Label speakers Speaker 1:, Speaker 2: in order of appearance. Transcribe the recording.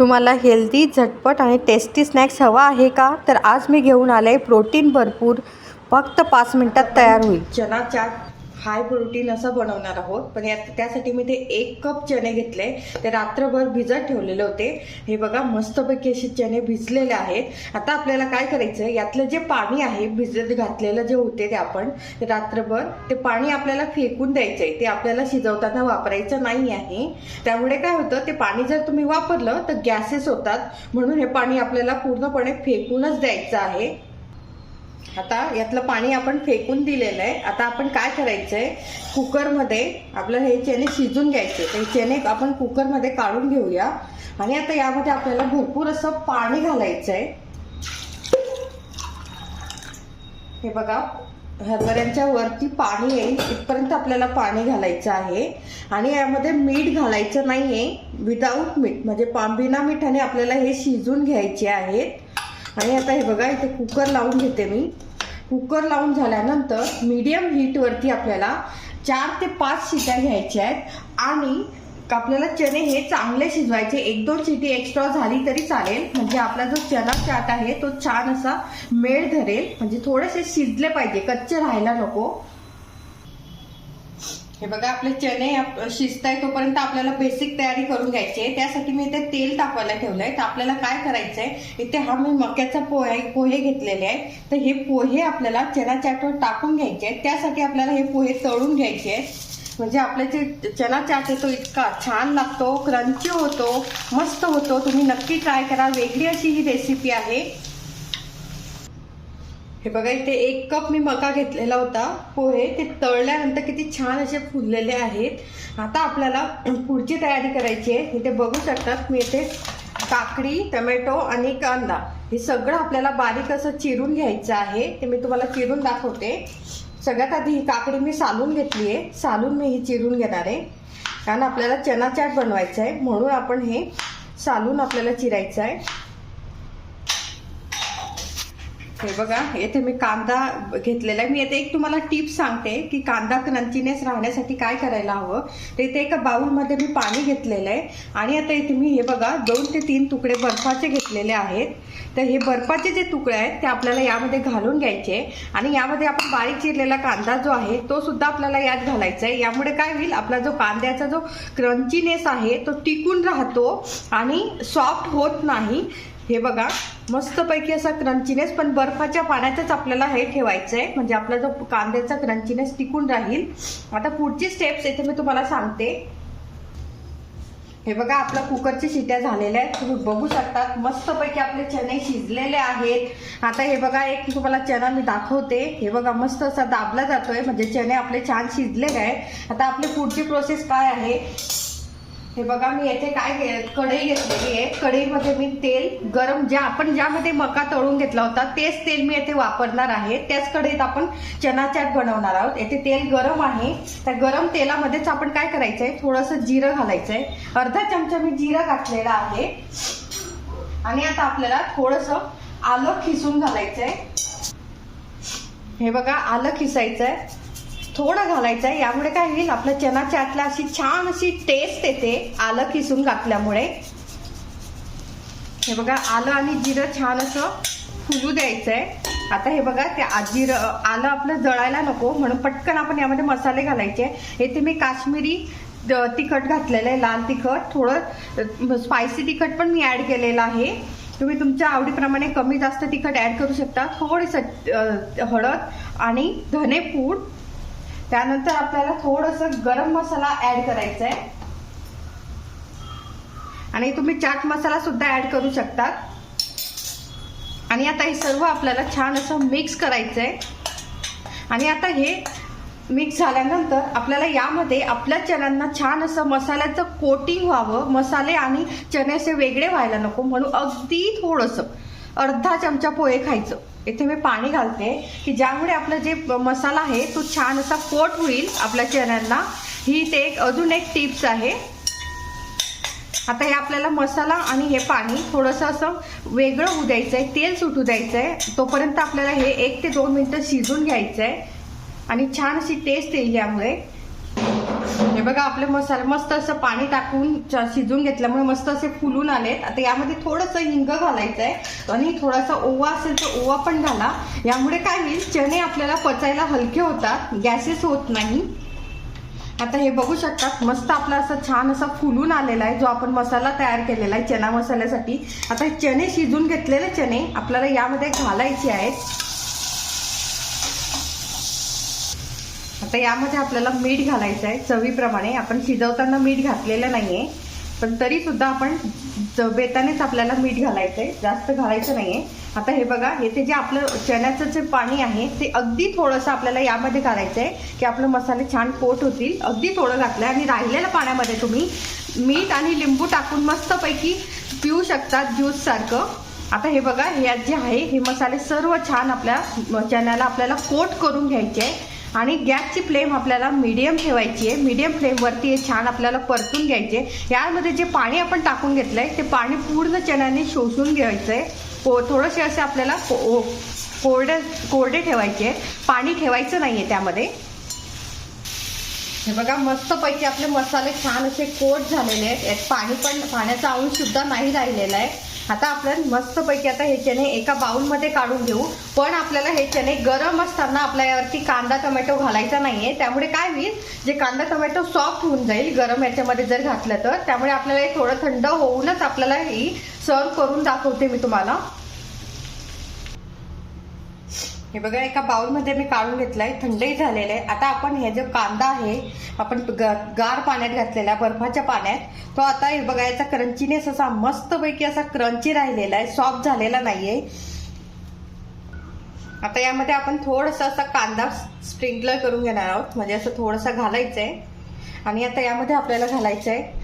Speaker 1: तुम्हाला हेल्दी झटपट आणि टेस्टी स्नॅक्स हवा आहे का? तर आज मी घेऊन आले प्रोटीन भरपूर. फक्त पाच मिनिटात तयार होईल.
Speaker 2: चना चाट. हाय प्रोटीन असं बनवणार आहोत. पण यात त्यासाठी मी ते एक कप चणे घेतले. ते रात्रभर भिजत ठेवलेले होते. हे बघा मस्तपैकी असे चणे भिजलेले आहेत. आता आपल्याला काय करायचं? यातलं जे पाणी आहे भिजत घातलेलं जे होते ते आपण रात्रभर ते पाणी आपल्याला फेकून द्यायचं आहे ते आपल्याला शिजवताना वापरायचं नाही आहे. त्यामुळे काय होतं ते पाणी जर तुम्ही वापरलं तर गॅसेस होतात. म्हणून हे पाणी आपल्याला पूर्णपणे फेकूनच द्यायचं आहे. आता यातलं पाणी आपण फेकून दिलेलं आहे. आता आपण काय करायचंय? कुकरमध्ये आपलं हे चेने शिजून घ्यायचे. तर हे चणे आपण कुकरमध्ये काढून घेऊया. आणि आता यामध्ये आपल्याला भरपूर असं पाणी घालायचं आहे हे बघा हरभऱ्यांच्या वरती पाणी येईल. इथपर्यंत आपल्याला पाणी घालायचं आहे. आणि यामध्ये मीठ घालायचं नाही आहे विदाऊट मीठ म्हणजे पांबिना मीठाने मिठाने आपल्याला हे शिजून घ्यायचे आहेत. आणि आता हे बघा इथे कुकर लावून घेते मी. कुकर लावून झाल्यानंतर मीडियम हीटवरती आपल्याला चार ते पाच शिट्या घ्यायच्या आहेत. आणि आपल्याला चणे हे चांगले शिजवायचे. एक दोन शिटी एक्स्ट्रा झाली तरी चालेल. म्हणजे आपला जो चना चाट आहे तो छान असा मेळ धरेल. म्हणजे थोडेसे शिजले पाहिजे. कच्चे राहायला नको. हे बघा आपले चणे आप- शिजताय तोपर्यंत आपल्याला बेसिक तयारी करून घ्यायची आहे. त्यासाठी मी इथे तेल टाकायला ठेवलंय. तर आपल्याला काय करायचंय इथे हा मी मक्याचा पोहे पोहे घेतलेले आहे तर हे पोहे आपल्याला चना चाटवर टाकून घ्यायचे आहेत. त्यासाठी आपल्याला हे पोहे तळून घ्यायचे आहेत. म्हणजे आपले जे चना चाट आहे तो इतका छान लागतो क्रंची होतो मस्त होतो. तुम्ही नक्की ट्राय करा. वेगळी अशी ही रेसिपी आहे. हे बघा इथे एक कप मी मका घेतलेला होता. पोहे ते तळल्यानंतर किती छान असे फुललेले आहेत. आता आपल्याला पुढची तयारी करायची आहे. इथे बघू शकतात मी इथे काकडी टमॅटो आणि कांदा. हे सगळं आपल्याला बारीक असं चिरून घ्यायचं आहे. ते मी तुम्हाला चिरून दाखवते. सगळ्यात आधी ही काकडी मी सालून घेतली आहे. सालून मी ही चिरून घेणार आहे. कारण आपल्याला चना चाट बनवायचा आहे. म्हणून आपण हे सालून आपल्याला चिरायचं आहे. हे बघा येथे मी कांदा घेतलेला आहे. मी येथे एक तुम्हाला टिप्स सांगते की कांदा क्रंचीनेस राहण्यासाठी काय करायला हवं? तर इथे एका बाउलमध्ये मी पाणी घेतलेलं आहे. आणि आता इथे मी हे बघा दोन ते तीन तुकडे बर्फाचे घेतलेले आहेत. तर हे बर्फाचे जे तुकडे आहेत ते आपल्याला यामध्ये घालून घ्यायचे आणि यामध्ये आपण बारीक चिरलेला कांदा जो आहे तो सुद्धा आपल्याला यात घालायचा आहे. यामुळे काय होईल आपला जो कांद्याचा जो क्रंचीनेस आहे तो टिकून राहतो आणि सॉफ्ट होत नाही. हे बघा मस्तपैकी असा क्रंचीनेस पण बर्फाच्या पाण्यातच आपल्याला हे ठेवायचं आहे म्हणजे आपला जो कांद्याचा क्रंचीनेस टिकून राहील. आता पुढची स्टेप्स इथे मी तुम्हाला सांगते. हे बघा आपल्या कुकरच्या शिट्या झालेल्या आहेत. तुम्ही बघू शकतात मस्तपैकी आपले चणे शिजलेले आहेत. आता हे बघा एक तुम्हाला चणा मी दाखवते. हे बघा मस्त असा दाबला जातोय. म्हणजे चणे आपले छान शिजलेले आहेत. आता आपली पुढची प्रोसेस काय आहे? हे बघा मी येथे काय घे- कढई घेतलेली आहे. कढईमध्ये मी तेल गरम ज्या आपण ज्यामध्ये मका तळून घेतला होता तेच तेल मी येथे वापरणार आहे. त्याच कढईत आपण चना चाट बनवणार आहोत. येथे तेल गरम आहे. त्या गरम तेलामध्येच आपण काय करायचं आहे थोडंसं जिरं घालायचं आहे अर्धा चमचा मी जिरं घातलेला आहे. आणि आता आपल्याला थोडंसं आलं खिसून घालायचं आहे हे बघा आलं खिसायचं आहे थोडं घालायचं आहे. यामुळे काय होईल? आपल्या चना चाटला अशी छान अशी टेस्ट येते. आलं किसून घातल्यामुळे हे बघा आलं आणि जिरं छान असं फुलू द्यायचं आहे आता हे बघा ते जिरं आलं आपलं जळायला नको म्हणून पटकन आपण यामध्ये मसाले घालायचे. येथे मी काश्मीरी द- तिखट घातलेलं आहे लाल तिखट. थोडं स्पायसी तिखट पण मी ॲड केलेलं आहे. तुम्ही तुमच्या आवडीप्रमाणे कमी जास्त तिखट ॲड करू शकता. थोडीसं हळद आणि धनेपूड त्यानंतर आपल्याला थोडंसं गरम मसाला ऍड करायचा आहे आणि तुम्ही चाट मसाला सुद्धा ऍड करू शकतात. आणि आता हे सर्व आपल्याला छान असं मिक्स करायचं आहे आणि आता हे मिक्स झाल्यानंतर आपल्याला यामध्ये आपल्या चण्यांना छान असं मसाल्याचं कोटिंग व्हावं. मसाले आणि चणे असे वेगळे व्हायला नको. म्हणून अगदी थोडंसं अर्धा चमचा पोहे खायचं. इथे मी पाणी घालते की ज्यामुळे आपलं जे मसाला आहे तो छान असा कोट होईल आपल्या चण्यांना ही ते एक अजून एक टिप्स आहे. आता हे आपल्याला मसाला आणि हे पाणी थोडंसं असं वेगळं होऊ द्यायचं आहे तेल सुटू द्यायचं आहे तोपर्यंत आपल्याला हे एक ते दोन मिनटं शिजून घ्यायचं आहे आणि छान अशी टेस्ट येईल यामुळे. हे बघा आपले मसाले मस्त असं पाणी टाकून शिजून घेतल्यामुळे मस्त असे फुलून आलेत आता यामध्ये थोडंसं हिंग घालायचं आहे आणि थोडासा ओवा असेल तर ओवा पण घाला. यामुळे काय होईल चणे आपल्याला पचायला हलके होतात. गॅसेस होत नाही. आता हे बघू शकतात मस्त आपला असं छान असा फुलून आलेला आहे जो आपण मसाला तयार केलेला आहे चना मसाल्यासाठी. आता हे चणे शिजून घेतलेले चणे आपल्याला यामध्ये घालायचे आहेत. आता यामध्ये आपल्याला मीठ घालायचं आहे चवीप्रमाणे. आपण शिजवताना मीठ घातलेलं नाहीये. पण तरी सुद्धा आपण बेतानेच आपल्याला मीठ घालायचंय. जास्त घालायचं नाहीये. आता हे बघा येथे जे आपलं चण्याचं जे पाणी आहे ते अगदी थोडंसं आपल्याला यामध्ये घालायचंय की आपलं मसाले छान पोट होतील. अगदी थोडं घातलंय. आणि राहिलेल्या पाण्यामध्ये तुम्ही मीठ आणि लिंबू टाकून मस्तपैकी पिऊ शकतात ज्यूस सारखं. आता हे बघा हे जे आहे हे मसाले सर्व छान आपल्या चण्याला आपल्याला कोट करून घ्यायचे आहे. आणि गॅसची फ्लेम आपल्याला मीडियम ठेवायची आहे. मीडियम फ्लेमवरती हे छान आपल्याला परतून घ्यायचे यामध्ये जे पाणी आपण टाकून घेतलंय ते पाणी पूर्ण चण्याने शोषून घ्यायचं आहे. को थोडंसे असे आपल्याला को- कोरडे कोरडे ठेवायचे आहेत. पाणी ठेवायचं नाही आहे त्यामध्ये. हे बघा मस्तपैकी आपले मसाले छान असे कोट झालेले आहेत. यात पाणी पण पाण्याचा अंश सुद्धा नाही राहिलेला आहे. आता आपण मस्तपैकी आता हे चणे एका बाउलमध्ये काढून घेऊ. पण आपल्याला हे चणे गरम असताना आपल्या यावरती कांदा टोमॅटो घालायचा नाहीये. त्यामुळे काय होईल? जे कांदा टोमॅटो सॉफ्ट होऊन जाईल गरम याच्यामध्ये जर घातलं तर. त्यामुळे आपल्याला हे थोडं थंड होऊनच आपल्याला ही सर्व करून दाखवते मी तुम्हाला. हे बघा एका बाउलमध्ये मी काढून घेतलाय थंडही झालेलं आहे. आता आपण हे जो कांदा आहे आपण ग- गार पाण्यात घातलेला आहे, बर्फाच्या पाण्यात तो आता हे बघा याचा क्रंचीनेस असा मस्तपैकी असा क्रंची राहिलेला आहे सॉफ्ट झालेला नाहीये. आता यामध्ये आपण थोडंसं असा कांदा स्प्रिंकलर करून घेणार आहोत. म्हणजे असं थोडंसं घालायचंय. आणि आता यामध्ये आपल्याला घालायचं आहे